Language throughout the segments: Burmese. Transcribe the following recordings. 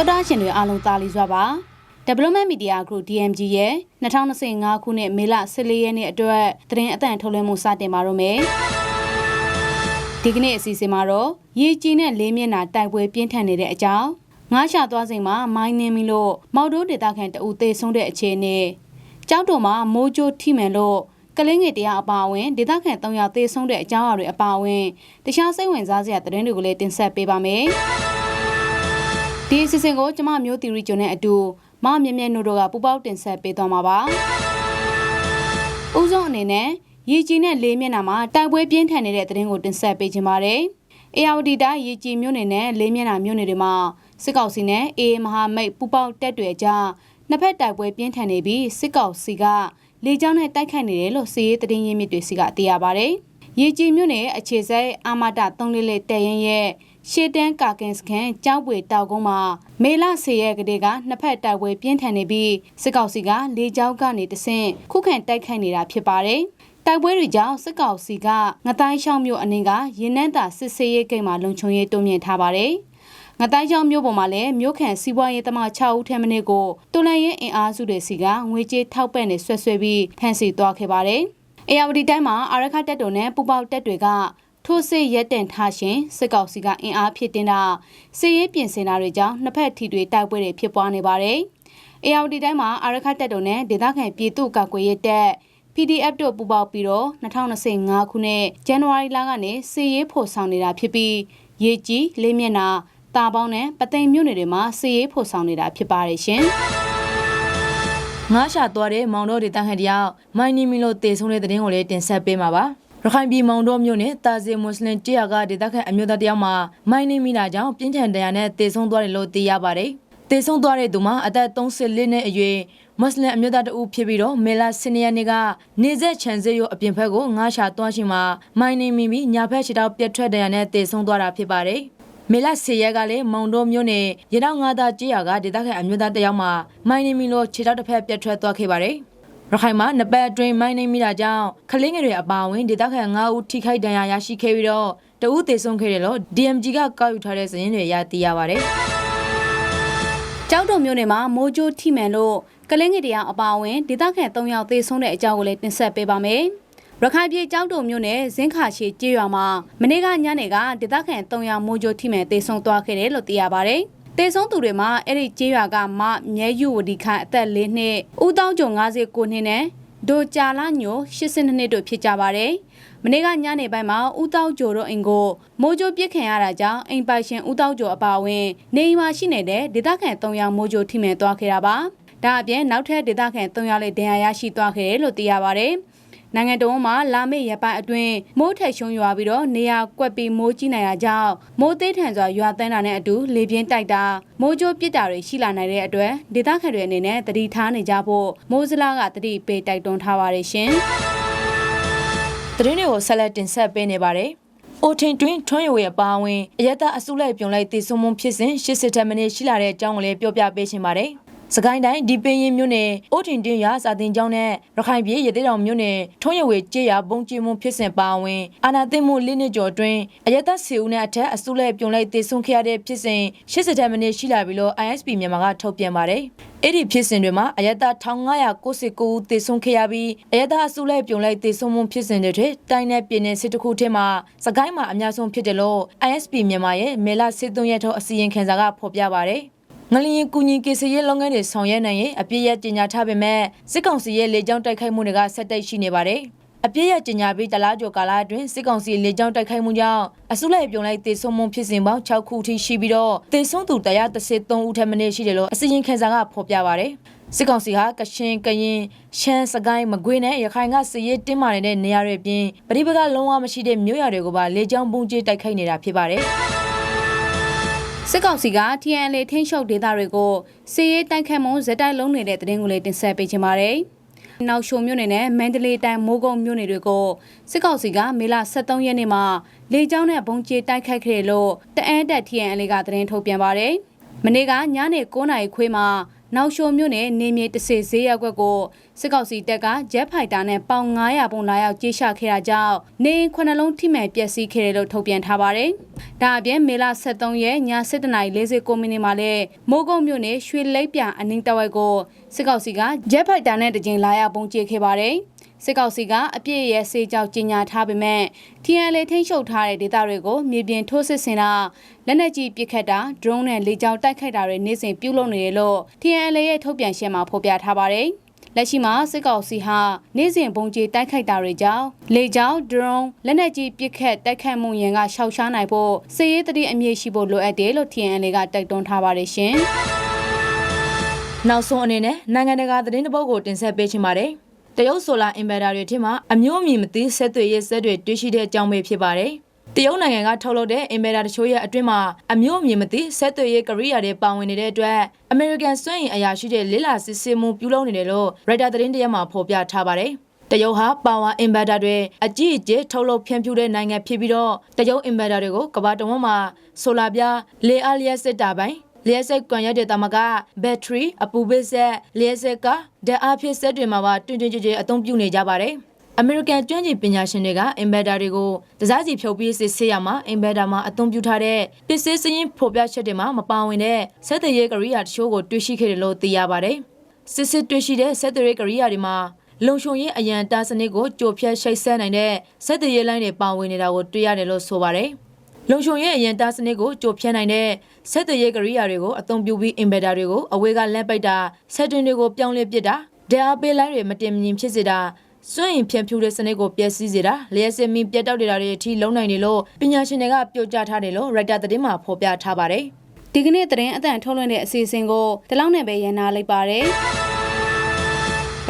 တော်တာရှင်တွေအားလုံးတာလီစွာပါ Development Media Group DMG ရဲ့2025ခုနှစ်မေလ14ရက်နေ့အတွက်သတင်းအသံထုတ်လွှင့်မှုစတင်ပါတော့မယ်ဒီကနေ့အစီအစဉ်မှာတော့ရေကြီးနဲ့လေးမျက်နှာတိုက်ပွဲပြင်းထန်နေတဲ့အကြောင်းငားရှာသွားချိန်မှာမိုင်းနင်းပြီးလို့မော်တိုးဒေတာခန်တအူသေးဆုံးတဲ့အခြေအနေကြောက်တော်မှာမိုးကြိုးထိမှန်လို့ကလင်းငယ်တရားအပါအဝင်ဒေသခံ3ယောက်သေဆုံးတဲ့အကြောင်းအရာတွေအပါအဝင်တခြားစိတ်ဝင်စားစရာသတင်းတွေကိုလည်းတင်ဆက်ပေးပါမယ်။ ဒီအစီအစဉ်ကိုကျမမျိုးတီရီကျွန်းနဲ့အတူမမြဲမြဲနို့တို့ကပူပေါက်တင်ဆက်ပေးသွားမှာပါ။ဦးဆုံးအနေနဲ့ရေကြီးနဲ့လေးမျက်နှာမှာတိုက်ပွဲပြင်းထန်နေတဲ့သတင်းကိုတင်ဆက်ပေးခြင်းပါတယ်။အေယာဝတီတိုင်းရေကြီးမြို့နယ်နဲ့လေးမျက်နှာမြို့နယ်တွေမှာစစ်ကောင်စီနဲ့အေမဟာမိတ်ပူပေါက်တက်တွေကြားနှစ်ဖက်တိုက်ပွဲပြင်းထန်နေပြီးစစ်ကောင်စီကလေကြောင်းနဲ့တိုက်ခိုက်နေတယ်လို့စီးရေးသတင်းရင်းမြစ်တွေစီကသိရပါဗျ။ရေကြီးမြို့နယ်အခြေစိုက်အာမတာ3လေးတဲရင်ရဲ့ ရှေတန်းကာကင်စခန်းကြောက်ပွေတောက်ကုန်းမှာမေလ10ရက်ကလေးကနှစ်ဖက်တိုက်ပွဲပြင်းထန်နေပြီးစစ်ကောင်စီကလေကြောင်းကနေတဆင့်ခုခံတိုက်ခိုက်နေတာဖြစ်ပါတယ်။တိုက်ပွဲတွေကြောင့်စစ်ကောင်စီကငတိုင်းရှောင်းမြို့အနည်းကရင်းနှန်းသာစစ်ဆေးရေးဂိတ်မှာလုံခြုံရေးတုံ့ပြန်ထားပါတယ်။ငတိုင်းချောင်းမြို့ပေါ်မှာလည်းမြို့ခံစီးပွားရေးသမား6ဦးထက်မနည်းကိုတွန်လန်ရင်အင်အားစုတွေစီကငွေကြေးထောက်ပံ့နေဆွဲဆွဲပြီးဖမ်းဆီးသွားခဲ့ပါတယ်။အေယာဝတီတိုင်းမှာအာရခတက်တော်နဲ့ပူပေါတက်တွေက ထိုးစစ်ရက်တင်ထားရှင်စစ်ကောင်စီကအင်အားဖြစ်တင်တာစစ်ရေးပြင်ဆင်တာတွေကြောင့်နှစ်ဖက်ထီတွေတိုက်ပွဲတွေဖြစ်ပွားနေပါတယ်။အေယာဝတီတိုင်းမှာအာရခတက်တော်နဲ့ဒေသခံပြည်သူ့ကာကွယ်ရေးတပ် PDF တို့ပူးပေါင်းပြီးတော့2025ခုနှစ်ဇန်နဝါရီလကနေစီရေးဖို့ဆောင်နေတာဖြစ်ပြီးရေကြီးလေးမျက်နှာတာပေါင်းနဲ့ပသိမ်မြို့နယ်တွေမှာစီရေးဖို့ဆောင်နေတာဖြစ်ပါတယ်ရှင်။ငားရှာသွားတဲ့မောင်တော်ဒေသခံတယောက်မိုင်းနီမီလို့တေဆုံးတဲ့တဲ့တင်ကိုလည်းတင်ဆက်ပေးမှာပါ ရခိုင်ပြည်မောင်တော်မြို့နယ်တာဇီမွတ်စလင်တရားကဒေသခံအမျိုးသားတယောက်မှာမိုင်းနီမီတာကြောင့်ပြင်းထန်တရားနဲ့တေဆုံးသွားတယ်လို့သိရပါတယ်တေဆုံးသွားတဲ့သူမှာအသက်34နှစ်အရွယ်မွတ်စလင်အမျိုးသားတဦးဖြစ်ပြီးတော့မေလာစနေရက်နေ့ကနေဆက်ချန်စေရုပ်အပြင်ဘက်ကိုငားရှာသွားရှင်မှာမိုင်းနီမီပြီးညာဘက်ခြေထောက်ပြတ်ထွက်တရားနဲ့တေဆုံးသွားတာဖြစ်ပါတယ်မေလ10ရက်ကလည်းမောင်တော်မြို့နယ်ရတောင်ငါးသားကြေးရွာကဒေသခံအမျိုးသားတယောက်မှာမိုင်းနေမီလို့ခြေထောက်တစ်ဖက်ပြတ်ထွက်သွားခဲ့ပါတယ်။ ရခိုင်မှာနပတ်အတွင်းမိုင်းနေမိတာကြောင့်ခလင်းငယ်တွေအပါအဝင်ဒေသခံ9ဦးထိခိုက်ဒဏ်ရာရရှိခဲ့ပြီးတော့တဦးသေဆုံးခဲ့တယ်လို့ DMG ကကောက်ယူထားတဲ့စာရင်းတွေရသိရပါတယ်။ကျောက်တော်မြို့နယ်မှာမိုးကြိုးထိမှန်လို့ကလင်းငယ်တရားအပါအဝင်ဒေသခံ3ယောက်သေဆုံးတဲ့အကြောင်းကိုလည်းတင်ဆက်ပေးပါမယ်။ရခိုင်ပြည်ကျောက်တော်မြို့နယ်ဇင်းခါရှိကျေးရွာမှာမနေ့ကညနေကဒေသခံ3ယောက်မိုးကြိုးထိမှန်သေဆုံးသွားခဲ့တယ်လို့သိရပါဗျ။ တေဆုံးသူတွေမှာအဲ့ဒီကျေးရွာကမမြဲယူဝဒီခန့်အသက်၄နှစ်ဦးတောင်းကျုံ59နှစ်နဲ့ဒိုကြာလာညို82နှစ်တို့ဖြစ်ကြပါတယ်။မနေ့ကညနေပိုင်းမှာဦးတောက်ကျော်တို့အိမ်ကိုမိုးကြိုးပြစ်ခံရတာကြောင့်အိမ်ပိုင်ရှင်ဦးတောက်ကျော်အပါအဝင်နေအိမ်မှာရှိနေတဲ့ဒေသခံ3ယောက်မိုးကြိုးထိမှန်သွားခဲ့တာပါ။ဒါအပြင်နောက်ထပ်ဒေသခံ3ယောက်လည်းဒဏ်ရာရရှိသွားခဲ့တယ်လို့သိရပါတယ်။ နိုင်ငံတော်မှာလာမယ့်ရပိုင်းအတွင်းမိုးထက်ရှုံရွာပြီးတော့နေရာကွက်ပြီးမိုးကြီးနိုင်တာကြောင့်မိုးသေးထန်စွာရွာသွန်းတာနဲ့အတူလေပြင်းတိုက်တာမိုးကြိုးပစ်တာတွေရှိလာနိုင်တဲ့အတွက်ဒေသခံတွေအနေနဲ့တတိထားနေကြဖို့မိုးစလားကတတိပေးတိုက်တွန်းထားပါတယ်ရှင်။သတင်းတွေကိုဆက်လက်တင်ဆက်ပေးနေပါတယ်။အိုထင်တွင်ထွန်းရွေအပါအဝင်အရသာအစုလိုက်ပြုံလိုက်တည်ဆုံမှုဖြစ်စဉ်80ထက်မနည်းရှိလာတဲ့အကြောင်းကိုလည်းပြောပြပေးရှင်ပါတယ်။ စကိုင်းတိုင်းဒီပင်ရင်မြို့နယ်အိုထင်တင်ရွာစာတင်ကျောင်းနဲ့ရခိုင်ပြည်ရသေးတောင်မြို့နယ်ထုံးရဝေကျေးရွာဘုံကျင်းမှုဖြစ်စဉ်ပါဝင်အာနာသိမှုလေးနှစ်ကျော်တွင်အရသက်စီဦးနဲ့အထက်အစုလိုက်ပြုံလိုက်တည်ဆုံခဲ့ရတဲ့ဖြစ်စဉ်80ထက်မနည်းရှိလာပြီလို့ ISP မြန်မာကထုတ်ပြန်ပါတယ်။အဲ့ဒီဖြစ်စဉ်တွေမှာအယက်သား1599ဦးသေဆုံးခဲ့ရပြီးအယက်သားအစုလိုက်ပြုံလိုက်သေဆုံးမှုဖြစ်စဉ်တွေထဲတိုင်းနယ်ပြည်နယ်စစ်တခုထဲမှာစကိုင်းမှာအများဆုံးဖြစ်တယ်လို့ ISP မြန်မာရဲ့မေလ73ရက်ထုတ်အစီရင်ခံစာကဖော်ပြပါတယ်။ ငလျင်ကူညီကေစရဲလုပ်ငန်းတွေဆောင်ရွက်နိုင်ရင်အပြည့်ရကြေညာထားပေမဲ့စစ်ကောင်စီရဲ့လေကြောင်းတိုက်ခိုက်မှုတွေကဆက်တိုက်ရှိနေပါတယ်။အပြည့်ရကြေညာပြီးတလားကျော်ကာလအတွင်းစစ်ကောင်စီလေကြောင်းတိုက်ခိုက်မှုကြောင့်အစုလိုက်ပြုံလိုက်တေဆုံးမှုဖြစ်စဉ်ပေါင်း6ခုထိရှိပြီးတော့တေဆုံးသူ133ဦးထက်မနည်းရှိတယ်လို့အစီရင်ခံစာကဖော်ပြပါတယ်။စစ်ကောင်စီဟာကရှင်ကရင်ရှမ်းစကိုင်းမကွေးနဲ့ရခိုင်ကစည်ရေးတင်းမာနေတဲ့နေရာတွေအပြင်ပရိပကလုံးဝမရှိတဲ့မြို့ရွာတွေကိုပါလေကြောင်းပုံကျဲတိုက်ခိုက်နေတာဖြစ်ပါတယ်။ စစ်ကောင်စီက TNL ထိန်းချုပ်ဒေသတွေကိုစီးရေးတိုက်ခတ်မှုဇက်တိုက်လုံးနေတဲ့သတင်းကိုလည်းတင်ဆက်ပေးချင်ပါတယ်။နောက်ရှုံမြို့နယ်နဲ့မန္တလေးတိုင်းမိုးကုတ်မြို့နယ်တွေကိုစစ်ကောင်စီကမေလ23ရက်နေ့မှာလေကြောင်းနဲ့ဘုံကျဲတိုက်ခတ်ခဲ့လို့တအန်းတက် TNL ကသတင်းထုတ်ပြန်ပါတယ်။မနေ့ကညနေ9:00နာရီခွေးမှာ နောက်ရှိုမြို့နယ်နေမြေတစေဈေးရက်ကွက်ကိုစစ်ကောင်စီတပ်ကဂျက်ဖိုက်တာနဲ့ပေါင်900ပုံလာရောက်ကြေးချခဲ့တာကြောင့်နေအိမ်ခုနှလုံးထိမှန်ပျက်စီးခဲ့တယ်လို့ထုတ်ပြန်ထားပါတယ်။ဒါအပြင်မေလ23ရက်ည7:49မိနစ်မှာလဲမိုးကုတ်မြို့နယ်ရွှေလိပ်ပြအနင်းတဝိုက်ကိုစစ်ကောင်စီကဂျက်ဖိုက်တာနဲ့တကြိမ်လာရောက်ပုံကျဲခဲ့ပါတယ်။ စစ်ကောင်စီကအပြည့်ရဲ့စေကြောက်ကြီးညာထားပေမဲ့ TNL ထိန်းချုပ်ထားတဲ့ဒေသတွေကိုမြေပြင်ထိုးစစ်ဆင်တာလက်နက်ကြီးပစ်ခတ်တာ drone နဲ့လေကြောင်းတိုက်ခိုက်တာတွေနေ့စဉ်ပြုလုပ်နေတယ်လို့ TNL ရဲ့ထုတ်ပြန်ရှင်းမှာဖော်ပြထားပါတယ်။လက်ရှိမှာစစ်ကောင်စီဟာနေ့စဉ်ပုံကြီးတိုက်ခိုက်တာတွေကြောင့်လေကြောင်း drone လက်နက်ကြီးပစ်ခတ်တိုက်ခိုက်မှုရင်ကရှောက်ရှားနိုင်ဖို့စစ်ရေးတတိအမြင့်ရှိဖို့လိုအပ်တယ်လို့ TNL ကတိုက်တွန်းထားပါတယ်ရှင်။နောက်ဆုံးအနေနဲ့နိုင်ငံတကာသတင်းတစ်ပုဒ်ကိုတင်ဆက်ပေးချင်ပါတယ်။ တရုတ်ဆိုလာအင်ဗာတာတွေထင်မှအမျိုးအမည်မသိဆက်သွယ်ရေးဆက်တွေတွေ့ရှိတဲ့အကြောင်းပဲဖြစ်ပါတယ်။တရုတ်နိုင်ငံကထုတ်လုပ်တဲ့အင်ဗာတာတချို့ရဲ့အတွင်းမှာအမျိုးအမည်မသိဆက်သွယ်ရေးကရိယာတွေပါဝင်နေတဲ့အတွက်အမေရိကန်စွန့်ရင်အရာရှိတဲ့လေးလာစစ်ဆေးမှုပြုလုပ်နေတယ်လို့ရိုက်တာသတင်းတရက်မှာဖော်ပြထားပါတယ်။တရုတ်ဟာပါဝါအင်ဗာတာတွေအကြီးအကျယ်ထုတ်လုပ်ဖြန့်ဖြူးတဲ့နိုင်ငံဖြစ်ပြီးတော့တရုတ်အင်ဗာတာတွေကိုကမ္ဘာတဝန်းမှာဆိုလာပြားလေအားလျက်စစ်တာပိုင်း လျှက်ဆက်ကွန်ရက်တဲ့တမကဘက်ထရီအပူပစ်ဆက်လျှက်ဆက်ကဓာတ်အားဖြစ်ဆက်တွေမှာပါတွင်တွင်ကြဲကြဲအသုံးပြုနေကြပါတယ်။အမေရိကန်ကျွမ်းကျင်ပညာရှင်တွေကအင်ဘက်တာတွေကိုတစားစီဖြုတ်ပြီးစစ်ဆေးရမှာအင်ဘက်တာမှာအသုံးပြုထားတဲ့ပစ္စည်းစည်းဖော်ပြချက်တွေမှာမပါဝင်တဲ့ဆက်သွယ်ရေးကရိယာတချို့ကိုတွေ့ရှိခဲ့တယ်လို့သိရပါတယ်။စစ်စစ်တွေ့ရှိတဲ့ဆက်သွယ်ရေးကရိယာတွေမှာလုံခြုံရေးအရန်တားစနစ်ကိုကြိုဖြတ်ရှိတ်ဆက်နိုင်တဲ့ဆက်သွယ်ရေးလိုင်းတွေပါဝင်နေတာကိုတွေ့ရတယ်လို့ဆိုပါတယ်။ လုံခြုံရေးအရင်တားစနစ်ကိုကြိုဖြတ်နိုင်တဲ့ဆက်သွယ်ရေးကရိယာတွေကိုအသုံးပြုပြီးအင်ဘက်တာတွေကိုအဝေးကလမ်းပိတ်တာဆက်တွင်တွေကိုပြောင်းလဲပစ်တာဓာတ်အားပေးလိုင်းတွေမတင်မငင်ဖြစ်စေတာစွန့်ရင်ဖြန့်ဖြူးတဲ့စနစ်ကိုပျက်စီးစေတာလျှက်စစ်မီပြတ်တောက်နေတာတွေအထိလုံးနိုင်တယ်လို့ပညာရှင်တွေကပြောကြားထားတယ်လို့ရိုက်တာသတင်းမှာဖော်ပြထားပါတယ်ဒီကနေ့သတင်းအတန်ထုတ်လွှင့်တဲ့အစီအစဉ်ကိုဒီလောက်နဲ့ပဲရန်နာလိုက်ပါတယ်။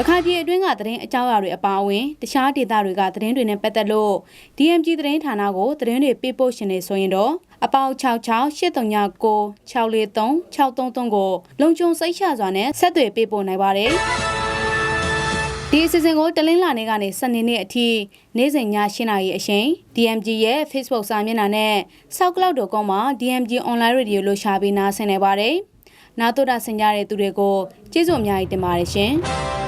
ရခိုင်ပြည်အတွင်းကသတင်းအကြောင်းအရာတွေအပါအဝင်တခြားဒေသတွေကသတင်းတွေနဲ့ပတ်သက်လို့ DMG သတင်းဌာနကိုသတင်းတွေပေးပို့ရှင်နေဆိုရင်တော့အပေါက်66 839 643 633ကိုလုံခြုံစိတ်ချစွာနဲ့ဆက်သွယ်ပေးပို့နိုင်ပါတယ်။ဒီအစီအစဉ်ကိုတလင်းလာနေကနေစနေနေ့အထိနေ့စဉ်ည7:00နာရီအချိန် DMG ရဲ့ Facebook စာမျက်နှာနဲ့ SoundCloud.com မှာ DMG Online Radio လို့ရှာပြီးနားဆင်နေပါတယ်။နားတော်တာဆင်ကြတဲ့သူတွေကိုကျေးဇူးအများကြီးတင်ပါတယ်ရှင်။